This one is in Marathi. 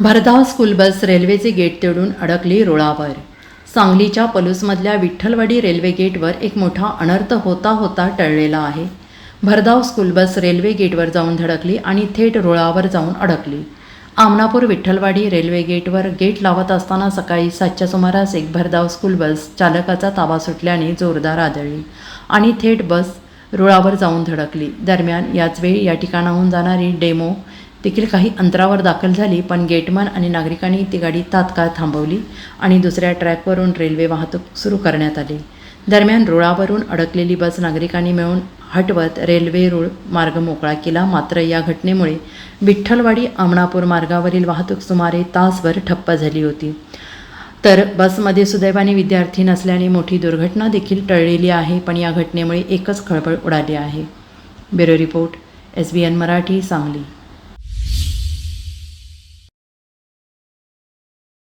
भरधाव स्कूल बस रेल्वेचे गेट तेडून अडकली रुळावर. सांगलीच्या पलूसमधल्या विठ्ठलवाडी रेल्वे गेटवर एक मोठा अनर्थ होता होता टळलेला आहे. भरधाव स्कूल बस रेल्वे गेटवर जाऊन धडकली आणि थेट रुळावर जाऊन अडकली. आमनापूर विठ्ठलवाडी रेल्वे गेटवर गेट लावत असताना सकाळी सातच्या सुमारास एक भरधाव स्कूल बस चालकाचा ताबा सुटल्याने जोरदार आदळली आणि थेट बस रुळावर जाऊन धडकली. दरम्यान याच वेळी या ठिकाणाहून जाणारी डेमो देखील काही अंतरावर दाखल झाली पण गेटमन आणि नागरिकांनी ती गाडी तात्काळ थांबवली आणि दुसऱ्या ट्रॅकवरून रेल्वे वाहतूक सुरू करण्यात आली. दरम्यान रुळावरून अडकलेली बस नागरिकांनी मिळून हटवत रेल्वे रुळ मार्ग मोकळा केला. मात्र या घटनेमुळे विठ्ठलवाडी आमणापूर मार्गावरील वाहतूक सुमारे तासभर ठप्प झाली होती. तर बसमध्ये सुदैवाने विद्यार्थी नसल्याने मोठी दुर्घटना देखील टळलेली आहे पण या घटनेमुळे एकच खळबळ उडाली आहे. Bureau report S B N Marathi Sangli.